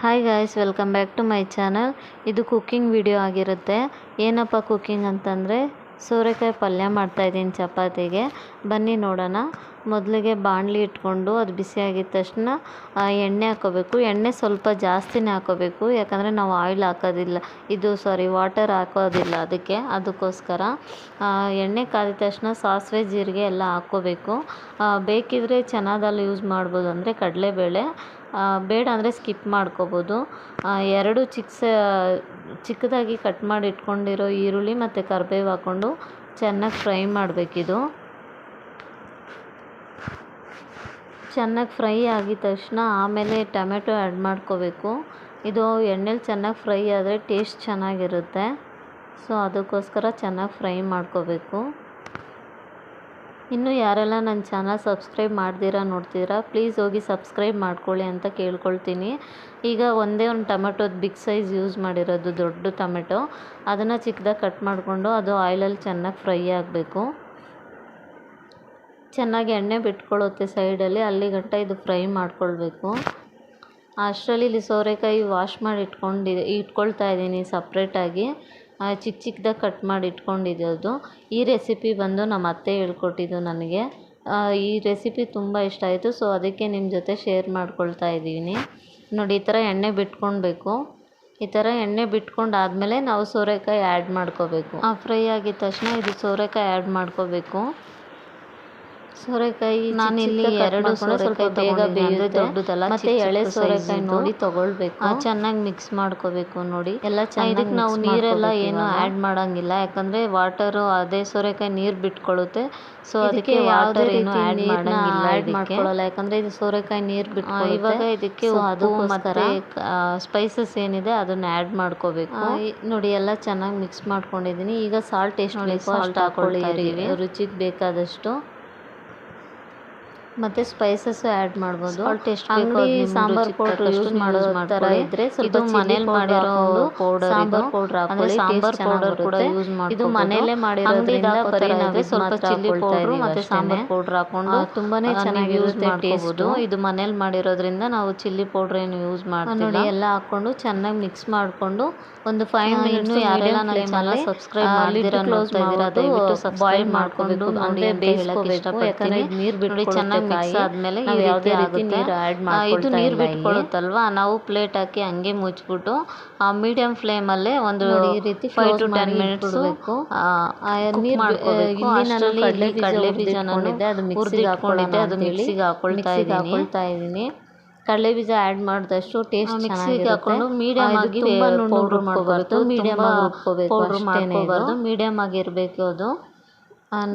Hi guys welcome back to my channel ಇದು cooking video ಆಗಿರುತ್ತೆ. ಏನಪ್ಪ ಕುಕ್ಕಿಂಗ್ ಅಂತಂದರೆ ಸೋರೆಕಾಯಿ ಪಲ್ಯ ಮಾಡ್ತಾಯಿದ್ದೀನಿ ಚಪಾತಿಗೆ. ಬನ್ನಿ ನೋಡೋಣ. ಮೊದಲಿಗೆ ಬಾಣಲಿ ಇಟ್ಕೊಂಡು ಅದು ಬಿಸಿ ಆಗಿದ ತಕ್ಷಣ ಎಣ್ಣೆ ಹಾಕ್ಕೋಬೇಕು ಎಣ್ಣೆ ಸ್ವಲ್ಪ ಜಾಸ್ತಿನೇ ಹಾಕ್ಕೋಬೇಕು ಯಾಕಂದರೆ ನಾವು ಆಯಿಲ್ ಹಾಕೋದಿಲ್ಲ. ಇದು ಸಾರಿ ವಾಟರ್ ಹಾಕೋದಿಲ್ಲ ಅದಕ್ಕೆ. ಅದಕ್ಕೋಸ್ಕರ ಎಣ್ಣೆ ಕಾದಿದ ತಕ್ಷಣ ಸಾಸಿವೆ, ಜೀರಿಗೆ ಎಲ್ಲ ಹಾಕ್ಕೋಬೇಕು ಬೇಕಿದ್ದರೆ ಬೇಕಿದ್ರೆ ಚೆನ್ನಾದಲ್ಲಿ ಯೂಸ್ ಮಾಡ್ಬೋದು ಅಂದರೆ ಕಡಲೆಬೇಳೆ. ಬೇಡ ಅಂದರೆ ಸ್ಕಿಪ್ ಮಾಡ್ಕೋಬೋದು. ಎರಡು ಚಿಕ್ಕ ಚಿಕ್ಕದಾಗಿ ಕಟ್ ಮಾಡಿ ಇಟ್ಕೊಂಡಿರೋ ಈರುಳ್ಳಿ ಮತ್ತು ಕರಿಬೇವು ಹಾಕ್ಕೊಂಡು ಚೆನ್ನಾಗಿ ಫ್ರೈ ಮಾಡಬೇಕಿದು. ಚೆನ್ನಾಗಿ ಫ್ರೈ ಆಗಿದ ತಕ್ಷಣ ಆಮೇಲೆ ಟೊಮೆಟೊ ಆ್ಯಡ್ ಮಾಡ್ಕೋಬೇಕು. ಇದು ಎಣ್ಣೆಲಿ ಚೆನ್ನಾಗಿ ಫ್ರೈ ಆದರೆ ಟೇಸ್ಟ್ ಚೆನ್ನಾಗಿರುತ್ತೆ. ಸೊ, ಅದಕ್ಕೋಸ್ಕರ ಚೆನ್ನಾಗಿ ಫ್ರೈ ಮಾಡ್ಕೋಬೇಕು. ಇನ್ನು ಯಾರೆಲ್ಲ ನನ್ನ ಚಾನಲ್ ಸಬ್ಸ್ಕ್ರೈಬ್ ಮಾಡ್ದಿರಾ ನೋಡ್ತೀರಾ ಪ್ಲೀಸ್ ಹೋಗಿ ಸಬ್ಸ್ಕ್ರೈಬ್ ಮಾಡ್ಕೊಳ್ಳಿ ಅಂತ ಕೇಳ್ಕೊಳ್ತೀನಿ. ಈಗ ಒಂದೇ ಒಂದು ಟೊಮೆಟೊದ ಬಿಗ್ ಸೈಜ್ ಯೂಸ್ ಮಾಡಿರೋದು ದೊಡ್ಡ ಟೊಮೆಟೊ. ಅದನ್ನು ಚಿಕ್ಕದಾಗಿ ಕಟ್ ಮಾಡಿಕೊಂಡು ಅದು ಆಯಿಲಲ್ಲಿ ಚೆನ್ನಾಗಿ ಫ್ರೈ ಆಗಬೇಕು. ಚೆನ್ನಾಗಿ ಎಣ್ಣೆ ಬಿಟ್ಕೊಳ್ಳುತ್ತೆ ಸೈಡಲ್ಲಿ, ಅಲ್ಲಿ ಗಂಟ ಇದು ಫ್ರೈ ಮಾಡ್ಕೊಳ್ಬೇಕು. ಅಷ್ಟರಲ್ಲಿ ಇಲ್ಲಿ ಸೋರೆಕಾಯಿ ವಾಶ್ ಮಾಡಿ ಇಟ್ಕೊಂಡು ಇಟ್ಕೊಳ್ತಾ ಇದ್ದೀನಿ ಸಪ್ರೇಟಾಗಿ ಚಿಕ್ಕ ಚಿಕ್ಕದಾಗಿ ಕಟ್ ಮಾಡಿ ಇಟ್ಕೊಂಡಿದ್ದು ಈ ರೆಸಿಪಿ ಬಂದು ನಮ್ಮ ಅತ್ತೆ ಹೇಳ್ಕೊಟ್ಟಿದ್ದು ನನಗೆ. ಈ ರೆಸಿಪಿ ತುಂಬ ಇಷ್ಟ ಆಯಿತು ಸೊ ಅದಕ್ಕೆ ನಿಮ್ಮ ಜೊತೆ ಶೇರ್ ಮಾಡ್ಕೊಳ್ತಾ ಇದ್ದೀನಿ. ನೋಡಿ, ಈ ಥರ ಎಣ್ಣೆ ಬಿಟ್ಕೊಳ್ಬೇಕು. ಈ ಥರ ಎಣ್ಣೆ ಬಿಟ್ಕೊಂಡಾದ್ಮೇಲೆ ನಾವು ಸೋರೆಕಾಯಿ ಆ್ಯಡ್ ಮಾಡ್ಕೋಬೇಕು ಫ್ರೈ ಆಗಿದ ತಕ್ಷಣ ಇದು ಸೋರೆಕಾಯಿ ಆ್ಯಡ್ ಮಾಡ್ಕೋಬೇಕು ಸೋರೆಕಾಯಿ ನಾನಿಲ್ಲಿ ಎರಡು ಸೋರೆಕಾಯಿ ಬೇಗ ಬೇಯುತ್ತೆ. ಮತ್ತೆ ಎಳೆ ಸೋರೆಕಾಯಿ ನೋಡಿ ತಗೊಳ್ಬೇಕು. ಚೆನ್ನಾಗಿ ಮಿಕ್ಸ್ ಮಾಡ್ಕೋಬೇಕು ನೋಡಿ. ಎಲ್ಲ ಚೆನ್ನಾಗಿ ನಾವು ನೀರೆಲ್ಲ ಏನು ಆ್ಯಡ್ ಮಾಡಂಗಿಲ್ಲ. ಯಾಕಂದ್ರೆ ವಾಟರು ಅದೇ ಸೋರೆಕಾಯಿ ನೀರು ಬಿಟ್ಕೊಳ್ಳುತ್ತೆ ಸೊ ಅದಕ್ಕೆ ವಾಟರ್ ಏನು ಆ್ಯಡ್ ಮಾಡಂಗಿಲ್ಲ ಆ್ಯಡ್ ಮಾಡ್ಕೊಳ್ಳಲ್ಲ. ಯಾಕಂದ್ರೆ ಇದು ಸೋರೆಕಾಯಿ ನೀರು ಬಿಟ್ಟು ಇವಾಗ ಇದಕ್ಕೆ ಅದು ಮತ್ತೆ ಸ್ಪೈಸಸ್ ಏನಿದೆ ಅದನ್ನ ಆ್ಯಡ್ ಮಾಡ್ಕೋಬೇಕು. ನೋಡಿ ಎಲ್ಲ ಚೆನ್ನಾಗಿ ಮಿಕ್ಸ್ ಮಾಡ್ಕೊಂಡಿದ್ದೀನಿ. ಈಗ ಸಾಲ್ಟ್ ಎಷ್ಟು ಬೇಕೋ ಅಷ್ಟು ಹಾಕೊಳ್ಳಿ ರುಚಿಗೆ ಬೇಕಾದಷ್ಟು. ಮತ್ತೆ ಸ್ಪೈಸಸ್ ಆ್ಯಡ್ ಮಾಡ್ಬೋದು. ಅಂಗಡಿ ಸಾಂಬಾರ್ ಪೌಡರ್ ಯೂಸ್ ಮಾಡೋ ಥರ ಇದ್ರೆ ಸ್ವಲ್ಪ ಮನೇಲಿ ಮಾಡಿರೋ ಪೌಡರ್ ಸಾಂಬಾರ್ ಪೌಡರ್ ಹಾಕೊಳ್ಳಿ. ಸಾಂಬಾರ್ ಪೌಡರ್ ಕೂಡ ಯೂಸ್ ಮಾಡಿ ಇದು ಮನೇಲೆ ಮಾಡಿರೋದ್ರಿಂದ ನಾವೇ ಸ್ವಲ್ಪ ಚಿಲ್ಲಿ ಪೌಡರ್ ಮತ್ತೆ ಸಾಂಬಾರ್ ಪೌಡರ್ ಹಾಕೊಂಡು ತುಂಬಾನೇ ಚೆನ್ನಾಗಿ ಯೂಸ್ ಟೇಸ್ಟು ಇದು ಮನೇಲಿ ಮಾಡಿರೋದ್ರಿಂದ ನಾವು ಚಿಲ್ಲಿ ಪೌಡರ್ ಏನು ಯೂಸ್ ಮಾಡ್ತೀವಿ ನೋಡಿ ಎಲ್ಲ ಹಾಕೊಂಡು ಚೆನ್ನಾಗಿ ಮಿಕ್ಸ್ ಮಾಡ್ಕೊಂಡು ಒಂದು ಫೈವ್ ಮಿನಿಟ್ಸ್ ಯಾರೆಲ್ಲ ನನ್ನ ಚಾನಲ್ ಸಬ್ಸ್ಕ್ರೈಬ್ ಮಾಡಿದಿರ ನೋಡ್ತಾ ಇದ್ದೀರಾ ದಯವಿಟ್ಟು ಬಾಯ್ಲ್ ಮಾಡ್ಕೊಂಡು ಅಂದ್ರೆ ಬೇಯಿಸ್ಕೋಬೇಕು ಯಾಕಂದ್ರೆ ನೀರು ಬಿಟ್ಟು ಚೆನ್ನಾಗಿ ಮಿಕ್ಸ್ ಆದ್ಮೇಲೆ ನಾವು ಯಾವುದೇ ರೀತಿ ನೀರು ಆ್ಯಡ್ ಇದು ನೀರು ಬಿಟ್ಕೊಳ್ಳುತ್ತಲ್ವಾ ನಾವು ಪ್ಲೇಟ್ ಹಾಕಿ ಹಂಗೆ ಮುಚ್ಬಿಟ್ಟು ಮೀಡಿಯಂ ಫ್ಲೇಮಲ್ಲೇ ಒಂದು ಈ ರೀತಿ ಫೈವ್ ಟು ಟೆನ್ ಮಿನಿಟ್ಸ್ ನೀರು ಕಡಲೆ ಬೀಜ ಅದು ಮಿಕ್ಸಿಗೆ ಹಾಕೊಂಡಿದ್ದೆ ಅದು ಮಿಕ್ಸಿಗೆ ಹಾಕೊಳ್ತಾ ಹಾಕೊಳ್ತಾ ಇದ್ದೀನಿ. ಕಡಲೆ ಬೀಜ ಆ್ಯಡ್ ಮಾಡಿದಷ್ಟು ಟೇಸ್ಟ್ ಮಿಕ್ಸಿಗೆ ಹಾಕೊಂಡು ಮೀಡಿಯಂ ಆಗಿ ತುಂಬ ಪೌಡ್ರ್ ಮಾಡ್ಕೋಬಾರ್ದು ಮೀಡಿಯಂ ಆಗಿ ರುಬ್ಕೋಬೇಕು ಪೌಡ್ರ್ ಮಾಡ್ಕೋಬಾರ್ದು ಮೀಡಿಯಂ ಆಗಿ ಇರಬೇಕು ಅದು.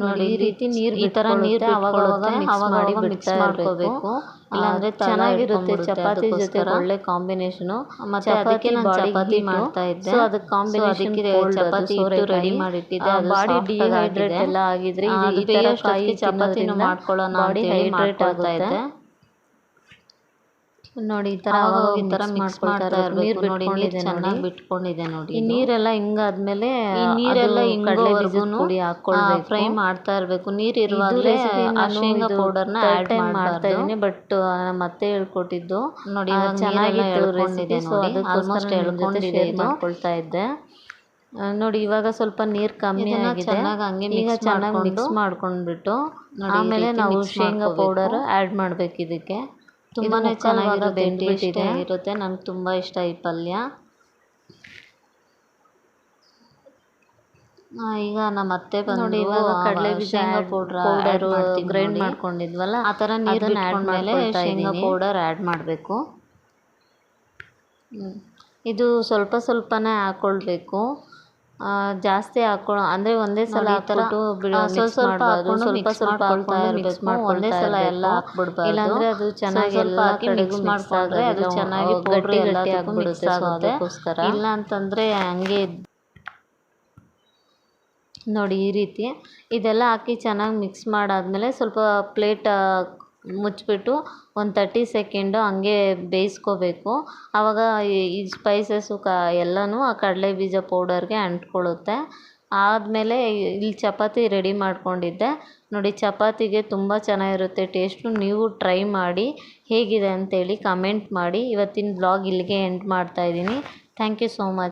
ನೋಡಿ ಈ ರೀತಿ ನೀರು ಈ ತರ ನೀರು ಅವಾಗ ಮಿಕ್ಸ್ ಮಾಡಿ ಮಿಕ್ಸ್ ಮಾಡ್ಕೋಬೇಕು. ಇಲ್ಲಾಂದ್ರೆ ಚೆನ್ನಾಗಿರುತ್ತೆ ಚಪಾತಿ ಜೊತೆ ಒಳ್ಳೆ ಕಾಂಬಿನೇಷನು ಮತ್ತೆ ಅದಕ್ಕೆ ನಾನು ಚಪಾತಿ ಮಾಡ್ತಾ ಇದ್ದೆ. ಅದಕ್ಕೆ ಕಾಂಬಿನೇಷನ್ ಚಪಾತಿ ರೆಡಿ ಮಾಡಿಟ್ಟಿದ್ದೆ. ಬಾಡಿ ಡಿಹೈಡ್ರೇಟ್ ಎಲ್ಲ ಆಗಿದ್ರೆ ಈ ಥರ ಕಾಯಿ ಚಪಾತಿನೂ ಮಾಡ್ಕೊಳ್ಳೋಣ ಬಾಡಿ ಹೈಡ್ರೇಟ್ ಆಗ್ತಾ ಇದೆ ನೋಡಿ ಈ ಥರ ಈ ಥರ ಮಿಕ್ಸ್ ಮಾಡ್ತಾ ಇರಬೇಕು ನೋಡಿ ನೀರು ಚೆನ್ನಾಗಿ ಬಿಟ್ಕೊಂಡಿದೆ ನೋಡಿ ಈ ನೀರೆಲ್ಲ ಹಿಂಗಾದ್ಮೇಲೆ ಈ ನೀರೆಲ್ಲ ಹಿಂಗೋವರೆಗೂ ಪುಡಿ ಹಾಕೊಳ್ಬೇಕು ಫ್ರೈ ಮಾಡ್ತಾ ಇರಬೇಕು. ನೀರು ಇರುವಾಗಲೇ ಆ ಶೇಂಗಾ ಪೌಡರ್ನ ಆ್ಯಡ್ ಮಾಡ್ತಾ ಇದ್ದೀನಿ ಬಟ್ ಮತ್ತೆ ಹೇಳ್ಕೊಟ್ಟಿದ್ದು. ನೋಡಿ ಚೆನ್ನಾಗಿತ್ತು ರೆಸಿಪಿ ಸೊ ಅದಕ್ಕೋಸ್ಕರ ಹೇಳ್ಕೊಂಡಿದ್ದೆ ಮಾಡ್ಕೊಳ್ತಾ ಇದ್ದೆ. ನೋಡಿ ಇವಾಗ ಸ್ವಲ್ಪ ನೀರು ಕಮ್ಮಿ ಆಗಿದೆ. ಈಗ ಚೆನ್ನಾಗಿ ಮಿಕ್ಸ್ ಮಾಡ್ಕೊಂಡ್ಬಿಟ್ಟು ಆಮೇಲೆ ನಾವು ಶೇಂಗಾ ಪೌಡರ್ ಆ್ಯಡ್ ಮಾಡ್ಬೇಕು ಇದಕ್ಕೆ. ತುಂಬಾನೇ ಚೆನ್ನಾಗಿರೋ ಬೆಂದಿಟ್ಟಿದೆ ಇರುತ್ತೆ ನಂಗೆ ತುಂಬ ಇಷ್ಟ ಈ ಪಲ್ಯ. ಈಗ ನಮ್ಮ ಅತ್ತೆ ಬಂದು ಇವಾಗ ಕಡಲೆ ಶೇಂಗಾ ಪೌಡರ್ ಗ್ರೈಂಡ್ ಮಾಡ್ಕೊಂಡಿದ್ವಲ್ಲ ಆ ಥರ ನೀರನ್ನ ಆ್ಯಡ್ ಮೇಲೆ ಶೇಂಗಾ ಪೌಡರ್ ಆ್ಯಡ್ ಮಾಡಬೇಕು. ಇದು ಸ್ವಲ್ಪ ಸ್ವಲ್ಪನೇ ಹಾಕೊಳ್ಬೇಕು. ಆ, ಜಾಸ್ತಿ ಹಾಕೊಳ್ಳೋ ಅಂದರೆ ಒಂದೇ ಸಲ ಹಾಕ್ಬಿಟ್ಟು ಸ್ವಲ್ಪ ಸ್ವಲ್ಪ ಹಾಕೊಂಡು ಸ್ವಲ್ಪ ಸ್ವಲ್ಪ ಹಾಕ್ತಾ ಇರಬೇಕು. ಒಂದೇ ಸಲ ಎಲ್ಲ ಹಾಕ್ಬಿಡ್ಬಾರ್ದು. ಇಲ್ಲಾಂದರೆ ಅದು ಚೆನ್ನಾಗಿ ಎಲ್ಲ ಮಿಕ್ಸ್ ಮಾಡ್ಕೊಂಡ್ರೆ ಅದು ಚೆನ್ನಾಗಿ ಗಟ್ಟಿ ಗಟ್ಟಿ ಆಗಿಬಿಡುತ್ತೆ ಸೊ ಅದಕ್ಕೋಸ್ಕರ ಇಲ್ಲ ಅಂತಂದರೆ ಹಂಗೆ ನೋಡಿ ಈ ರೀತಿ. ಇದೆಲ್ಲ ಹಾಕಿ ಚೆನ್ನಾಗಿ ಮಿಕ್ಸ್ ಮಾಡಾದ್ಮೇಲೆ ಸ್ವಲ್ಪ ಪ್ಲೇಟ್ ಮುಚ್ಚಿಬಿಟ್ಟು ಒಂದು ತರ್ಟಿ ಸೆಕೆಂಡು ಹಂಗೆ ಬೇಯಿಸ್ಕೋಬೇಕು. ಆವಾಗ ಈ- ಸ್ಪೈಸಸ್ಸು ಕ, ಎಲ್ಲನೂ ಆ ಕಡಲೆ ಬೀಜ ಪೌಡರ್ಗೆ ಅಂಟ್ಕೊಳ್ಳುತ್ತೆ. ಆದಮೇಲೆ ಇಲ್ಲಿ ಚಪಾತಿ ರೆಡಿ ಮಾಡ್ಕೊಂಡಿದ್ದೆ. ನೋಡಿ, ಚಪಾತಿಗೆ ತುಂಬ ಚೆನ್ನಾಗಿರುತ್ತೆ ಟೇಸ್ಟು ನೀವು ಟ್ರೈ ಮಾಡಿ ಹೇಗಿದೆ ಅಂತೇಳಿ ಕಮೆಂಟ್ ಮಾಡಿ. ಇವತ್ತಿನ ಬ್ಲಾಗ್ ಇಲ್ಲಿಗೆ ಎಂಡ್ ಮಾಡ್ತಾಯಿದ್ದೀನಿ ಥ್ಯಾಂಕ್ ಯು ಸೋ ಮಚ್